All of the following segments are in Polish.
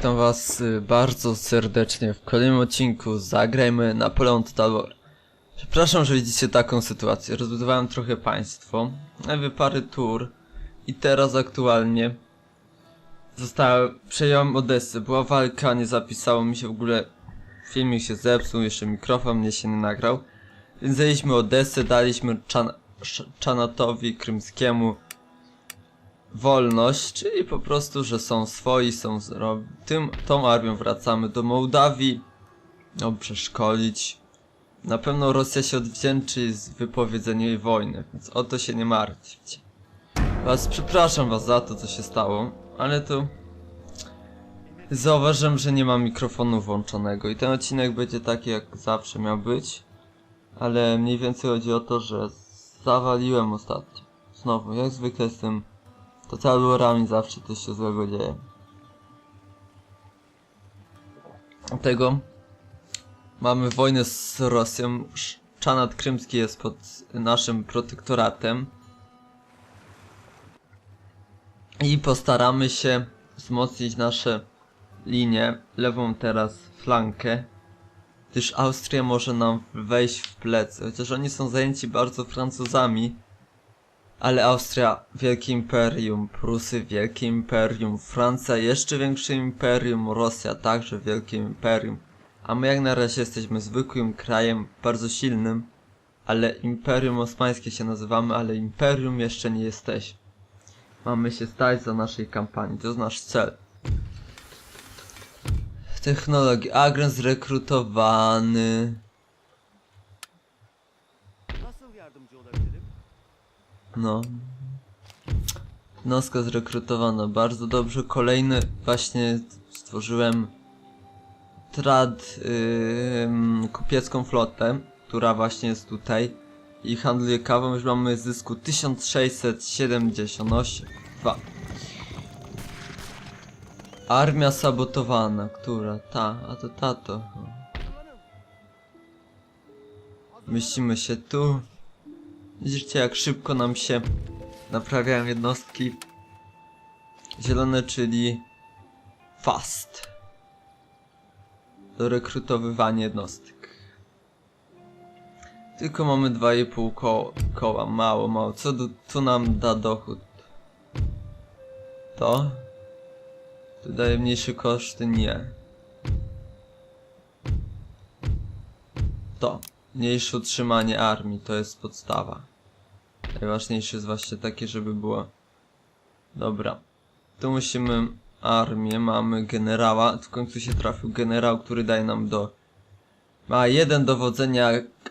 Witam was y, bardzo serdecznie w kolejnym odcinku Zagrajmy Napoleon Total. Przepraszam, że widzicie taką sytuację. Rozbudowałem trochę państwo, parę tur i teraz aktualnie zostałem, przejąłem Odessę. Była walka, nie zapisało mi się w ogóle, filmik się zepsuł, jeszcze mikrofon mnie się nie nagrał. Więc zajęliśmy Odessę, daliśmy Czan Krymskiemu wolność, czyli po prostu, że są swoi, są zdrowi. Tym, tą armią wracamy do Mołdawii, ją przeszkolić. Na pewno Rosja się odwdzięczy z wypowiedzenia jej wojny, więc o to się nie martwcie. Was, przepraszam was za to, co się stało, ale to... Zauważyłem, że nie mam mikrofonu włączonego i ten odcinek będzie taki, jak zawsze miał być. Ale mniej więcej chodzi o to, że zawaliłem ostatnio. Znowu, jak zwykle z tym Total Warami zawsze coś się złego dzieje. Dlatego mamy wojnę z Rosją. Czanat Krymski jest pod naszym protektoratem. I postaramy się wzmocnić nasze linie, lewą teraz flankę, gdyż Austria może nam wejść w plecy, chociaż oni są zajęci bardzo Francuzami, ale Austria wielkie imperium, Prusy wielkie imperium, Francja jeszcze większe imperium, Rosja także wielkie imperium. A my jak na razie jesteśmy zwykłym krajem, bardzo silnym, ale Imperium Osmańskie się nazywamy, ale imperium jeszcze nie jesteśmy. Mamy się stać za naszej kampanii, to jest nasz cel. Technologii, agent zrekrutowany. No. Noska zrekrutowana, bardzo dobrze. Kolejny właśnie stworzyłem trad ym, kupiecką flotę, która właśnie jest tutaj i handluje kawą. Już mamy zysku 1678. Dwa. Armia sabotowana, która? Ta, a to tato. Mieścimy się tu. Widzicie jak szybko nam się naprawiają jednostki. Zielone, czyli fast. Do rekrutowywania jednostek. Tylko mamy 2,5 koła, koła, mało, mało. Co do, tu nam da dochód? To? To daje mniejsze koszty? Nie. To. Mniejsze utrzymanie armii, to jest podstawa. Najważniejsze jest właśnie takie, żeby było... Dobra. Tu musimy armię, mamy generała. W końcu się trafił generał, który daje nam do... Ma jeden dowodzenia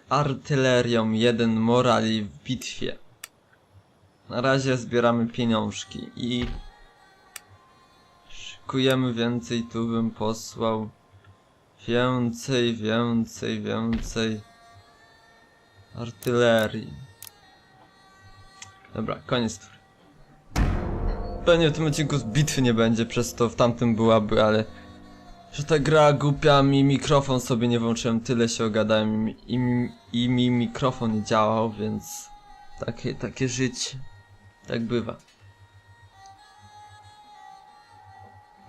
artylerią, jeden morali w bitwie. Na razie zbieramy pieniążki i... Szykujemy więcej, tu bym posłał... Więcej, więcej, więcej... Artylerii. Dobra, koniec tury. Pewnie w tym odcinku z bitwy nie będzie, przez to w tamtym byłaby, ale... Że ta gra głupia, mi mikrofon sobie nie włączyłem, tyle się ogadałem i, i, i mi mikrofon nie działał, więc... Takie, takie życie. Tak bywa.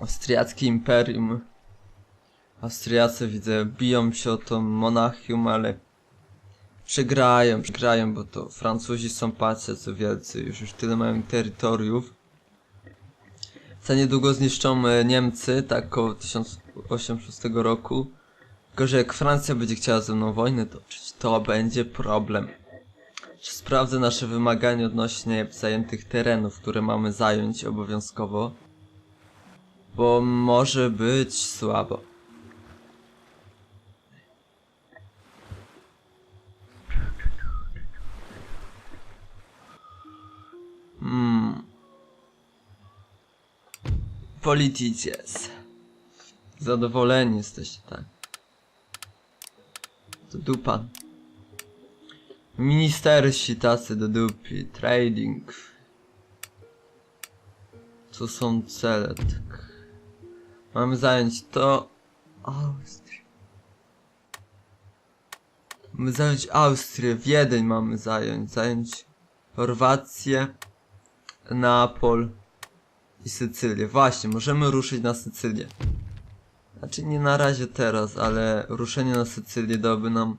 Austriackie Imperium. Austriacy widzę, biją się o to Monachium, ale... Przegrają, przegrają, bo to Francuzi są patrzcie co wielcy, już już tyle mają terytoriów. Za niedługo zniszczą e, Niemcy, tak około 1806 roku. Tylko, że jak Francja będzie chciała ze mną wojnę toczyć, to będzie problem. Czy sprawdzę nasze wymagania odnośnie zajętych terenów, które mamy zająć obowiązkowo? Bo może być słabo. Politycies. Zadowoleni jesteście, tak? To dupa. Ministersi tacy do dupi. Trading. Co są cele, tak? Mamy zająć to... Austrię. Mamy zająć Austrię. Wiedeń mamy zająć. Zająć Chorwację. Neapol i Sycylię. Właśnie, możemy ruszyć na Sycylię. Znaczy nie na razie teraz, ale ruszenie na Sycylię dałoby nam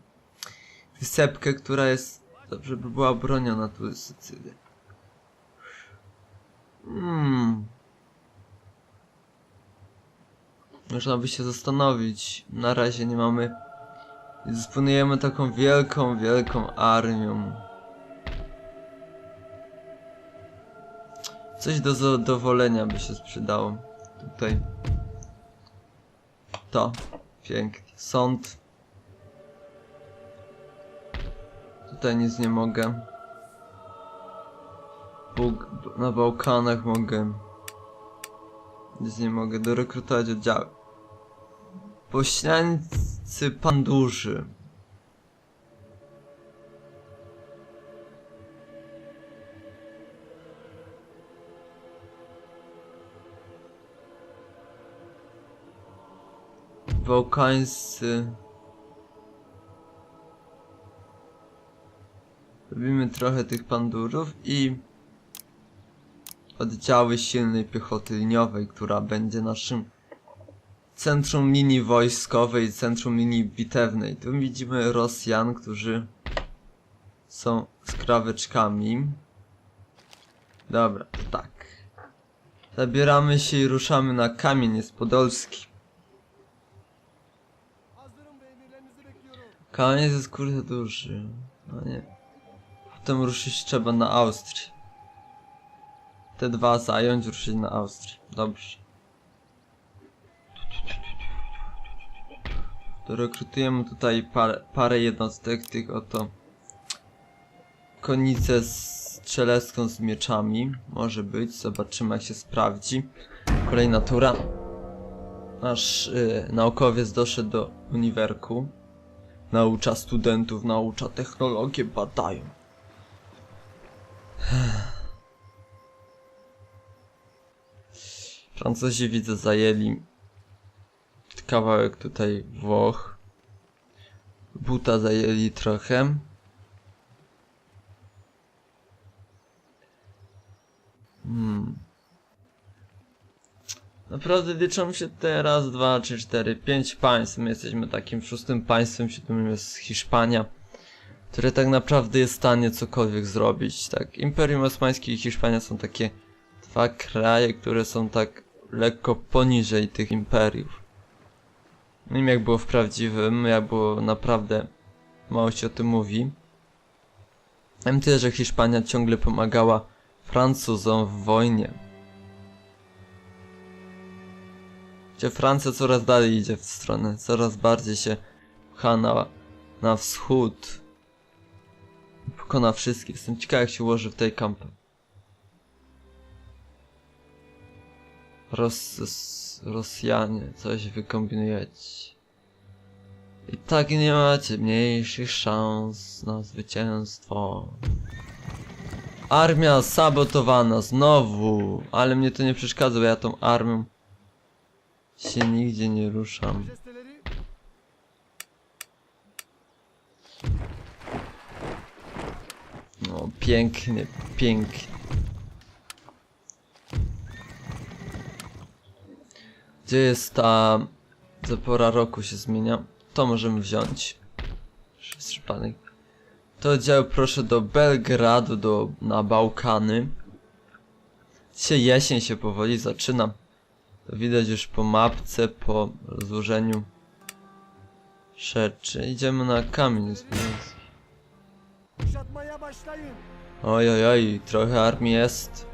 wysepkę, która jest... Dobrze by była broniona tu jest Sycylia. Hmm. Można by się zastanowić. Na razie nie mamy... Dysponujemy taką wielką, wielką armią. Coś do zadowolenia by się sprzedało. Tutaj. To. Pięknie. Sąd. Tutaj nic nie mogę. Bóg, na Bałkanach mogę. Nic nie mogę. Dorekrutować oddziały. Pośniańcy pandurzy. Bałkańscy. Robimy trochę tych pandurów i oddziały silnej piechoty liniowej, która będzie naszym centrum linii wojskowej, centrum linii bitewnej. Tu widzimy Rosjan, którzy są skraweczkami. Dobra, tak. Zabieramy się i ruszamy na kamień Podolski. Kamień jest kurde duży. No nie. Potem ruszyć trzeba na Austrię. Te dwa zająć, ruszyć na Austrię. Dobrze. To rekrutujemy tutaj parę, parę jednostek tych oto konicę strzelecką z mieczami. Może być, zobaczymy jak się sprawdzi. Kolejna tura. Nasz y, naukowiec doszedł do uniwerku. Naucza studentów, naucza technologię, badają. Francuzi widzę zajęli kawałek tutaj Włoch. Buta zajęli trochę. Naprawdę liczą się teraz dwa, trzy, cztery, pięć państw. My jesteśmy takim szóstym państwem, siódmym jest Hiszpania, które tak naprawdę jest w stanie cokolwiek zrobić. Tak, Imperium Osmańskie i Hiszpania są takie dwa kraje, które są tak lekko poniżej tych imperiów. Nie wiem jak było w prawdziwym, jak było naprawdę mało się o tym mówi. Wiem tyle, że Hiszpania ciągle pomagała Francuzom w wojnie. Gdzie Francja coraz dalej idzie w stronę, coraz bardziej się pcha na, na wschód. Pokona wszystkich. Jestem ciekaw jak się ułoży w tej kampanii. Ros, Ros, Rosjanie, coś wykombinujecie. I tak nie macie mniejszych szans na zwycięstwo. Armia sabotowana znowu, ale mnie to nie przeszkadza, bo ja tą armią się nigdzie nie ruszam. No, pięknie, pięknie. Gdzie jest ta zapora roku się zmienia? To możemy wziąć. Przypadek. To oddział proszę do Belgradu, do, na Bałkany. Dzisiaj jesień się powoli zaczyna. To widać już po mapce, po rozłożeniu rzeczy. Idziemy na kamień başlayın. Oj, oj, oj, trochę armii jest.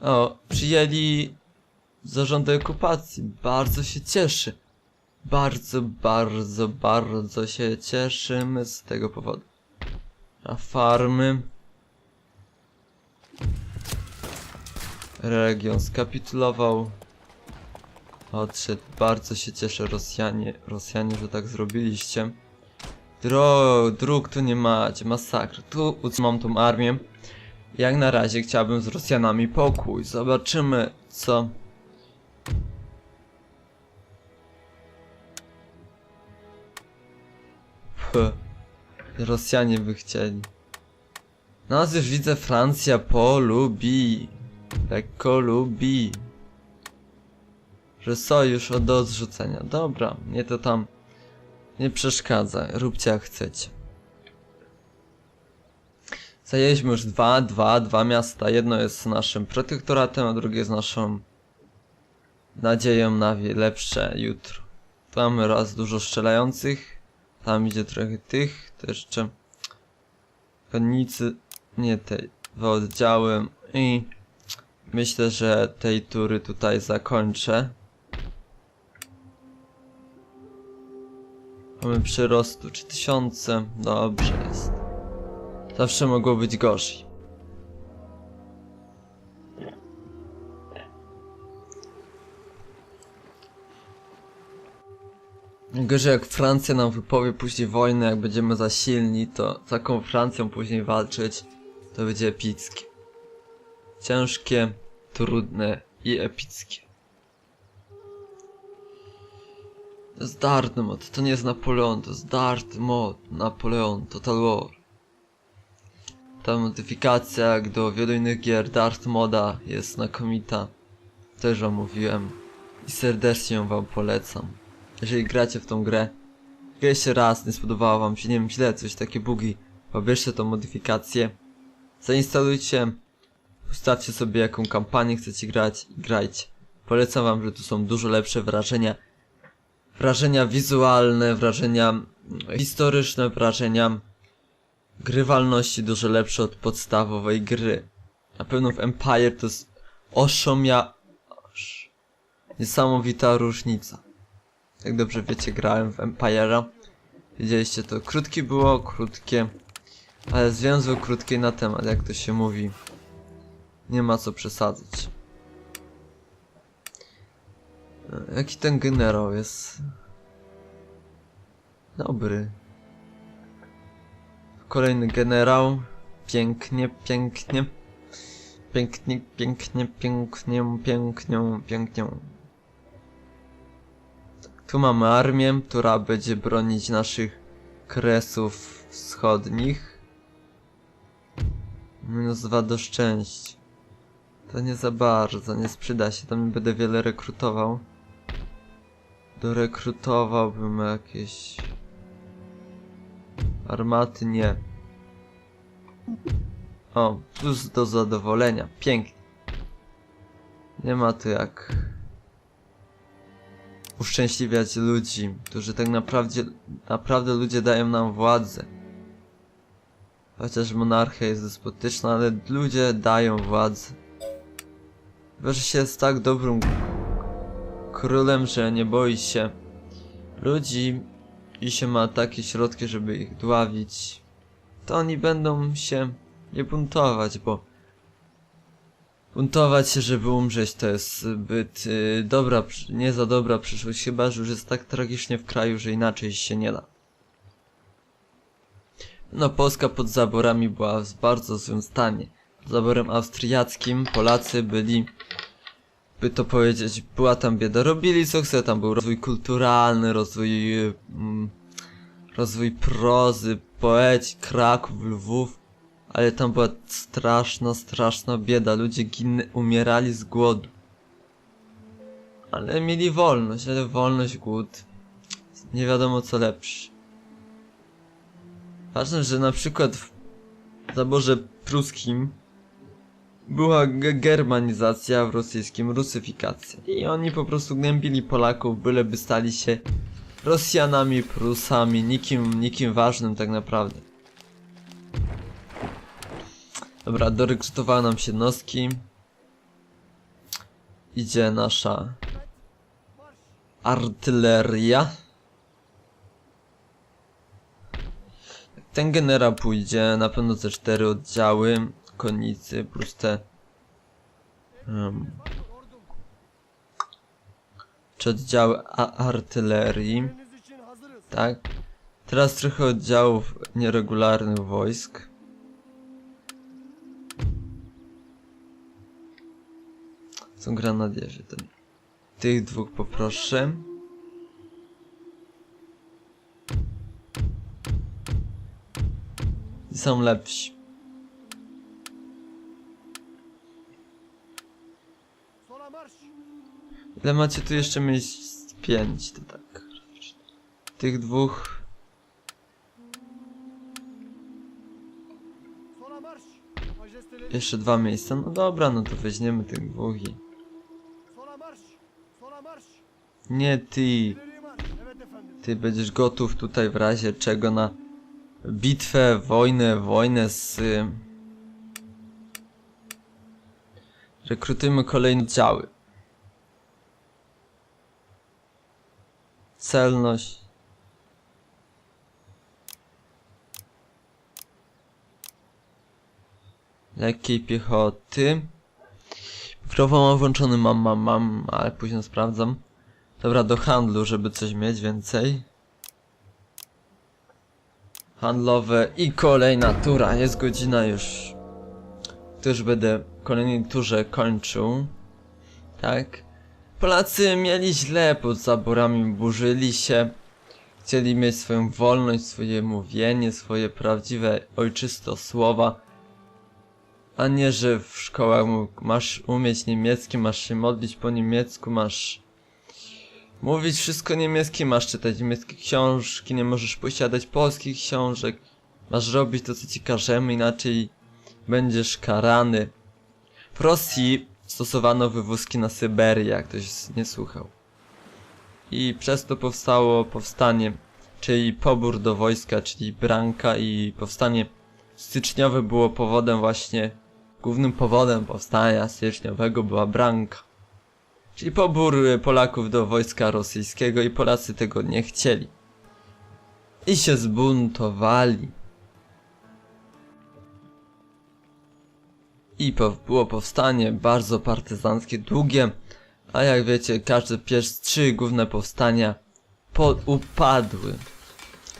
O, przyjęli zarządy okupacji. Bardzo się cieszy. Bardzo, bardzo, bardzo się cieszymy z tego powodu. A farmy. Region skapitulował. Odszedł. Bardzo się cieszę Rosjanie, Rosjanie, że tak zrobiliście. Dro, dróg tu nie macie, masakra. Tu utrzymam tą armię. Jak na razie chciałbym z Rosjanami pokój. Zobaczymy co. Puh. Rosjanie by chcieli. Nas już widzę Francja polubi. Lekko lubi. Że sojusz do odrzucenia. Dobra, mnie to tam nie przeszkadza. Róbcie jak chcecie. Zajęliśmy już dwa, dwa, dwa miasta. Jedno jest naszym protektoratem, a drugie jest naszą nadzieją na lepsze jutro. Tu mamy raz dużo strzelających. Tam idzie trochę tych. To jeszcze konnicy, nie dwa oddziały. I myślę, że tej tury tutaj zakończę. Mamy przyrostu 3000. Dobrze jest. Zawsze mogło być gorzej. Gorzej jak Francja nam wypowie później wojnę, jak będziemy za silni, to z taką Francją później walczyć, to będzie epickie. Ciężkie, trudne i epickie. Dark mod, to nie jest Napoleon, to Dark mod, Napoleon, Total War. Ta modyfikacja, jak do wielu innych gier Dark moda jest znakomita. Też wam mówiłem. I serdecznie ją wam polecam. Jeżeli gracie w tą grę, jeszcze raz, nie spodobało wam się, nie wiem, źle, coś takie bugi, pobierzcie tą modyfikację, zainstalujcie, ustawcie sobie jaką kampanię chcecie grać i grajcie. Polecam wam, że tu są dużo lepsze wrażenia, wrażenia wizualne, wrażenia historyczne, wrażenia grywalności dużo lepsze od podstawowej gry. Na pewno w Empire to jest oszomia... Osz... Niesamowita różnica. Jak dobrze wiecie, grałem w Empire'a. Widzieliście to. Krótkie było, krótkie. Ale zwięzły krótkiej na temat, jak to się mówi. Nie ma co przesadzać. E, Jaki ten generał jest? Dobry. Kolejny generał. Pięknie, pięknie. Pięknie, pięknie, pięknie, pięknie, pięknie. Tu mamy armię, która będzie bronić naszych kresów wschodnich. Minus dwa do szczęścia. To nie za bardzo, nie sprzyda się, tam nie będę wiele rekrutował. Dorekrutowałbym jakieś... Armaty nie. O, plus do zadowolenia, pięknie. Nie ma tu jak uszczęśliwiać ludzi, którzy tak naprawdę, naprawdę ludzie dają nam władzę. Chociaż monarchia jest despotyczna, ale ludzie dają władzę. Wiesz, jest tak dobrym królem, że nie boi się ludzi i się ma takie środki, żeby ich dławić, to oni będą się nie buntować, bo buntować się, żeby umrzeć, to jest zbyt y, dobra, nie za dobra przyszłość, chyba że już jest tak tragicznie w kraju, że inaczej się nie da. No, Polska pod zaborami była w bardzo złym stanie. Zaborem austriackim Polacy byli, by to powiedzieć, była tam bieda. Robili co chce, tam był rozwój kulturalny, rozwój, mm, rozwój prozy, poeci, Kraków, Lwów. Ale tam była straszna, straszna bieda. Ludzie ginny, umierali z głodu. Ale mieli wolność, ale wolność, głód. Nie wiadomo co lepsze. Ważne, że na przykład w zaborze pruskim była ge- germanizacja, w rosyjskim rusyfikacja. I oni po prostu gnębili Polaków, byleby stali się Rosjanami, Prusami, nikim, nikim ważnym tak naprawdę. Dobra, dorekrutowały nam się jednostki. Idzie nasza artyleria. Ten generał pójdzie, na pewno te cztery oddziały konnicy plus te um, czy oddziały artylerii, tak? Teraz trochę oddziałów nieregularnych wojsk. Są granadierzy, ten. Tych dwóch poproszę. Są lepsi. Ile macie tu jeszcze miejsc? Pięć, to tak. Tych dwóch... Jeszcze dwa miejsca. No dobra, no to weźmiemy tych dwóch i... Nie ty. Ty będziesz gotów tutaj w razie czego na bitwę, wojnę, wojnę z... y, Rekrutujmy kolejne działy. Celność. Lekkiej piechoty. Mikrofon mam włączony, mam, mam, mam, ale później sprawdzam. Dobra, do handlu, żeby coś mieć więcej. Handlowe i kolejna tura. Jest godzina już. Już będę w kolejnej turze kończył. Tak. Polacy mieli źle pod zaborami, burzyli się. Chcieli mieć swoją wolność, swoje mówienie, swoje prawdziwe, ojczyste słowa. A nie, że w szkołach masz umieć niemiecki, masz się modlić po niemiecku, masz Mówić wszystko niemieckie, masz czytać niemieckie książki, nie możesz posiadać polskich książek. Masz robić to, co ci każemy, inaczej będziesz karany. W Rosji stosowano wywózki na Syberię, jak ktoś nie słuchał. I przez to powstało powstanie, czyli pobór do wojska, czyli branka i powstanie styczniowe było powodem właśnie, głównym powodem powstania styczniowego była branka. Czyli pobór y, Polaków do wojska rosyjskiego i Polacy tego nie chcieli. I się zbuntowali. I było powstanie bardzo partyzanckie, długie, a jak wiecie, każde pierwsze trzy główne powstania po, upadły.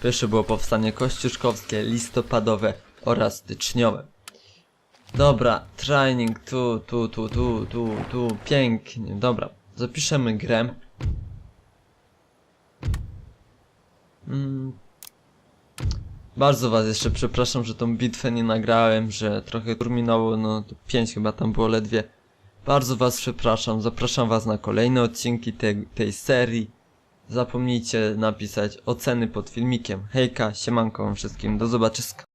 Pierwsze było powstanie kościuszkowskie, listopadowe oraz styczniowe. Dobra, training, tu, tu, tu, tu, tu, tu, pięknie, dobra. Zapiszemy grę. Mm. Bardzo was jeszcze przepraszam, że tą bitwę nie nagrałem, że trochę tur minęło, no to 5 chyba tam było ledwie. Bardzo was przepraszam, zapraszam was na kolejne odcinki tej, tej serii. Zapomnijcie napisać oceny pod filmikiem. Hejka, siemanko wam wszystkim, do zobaczyska.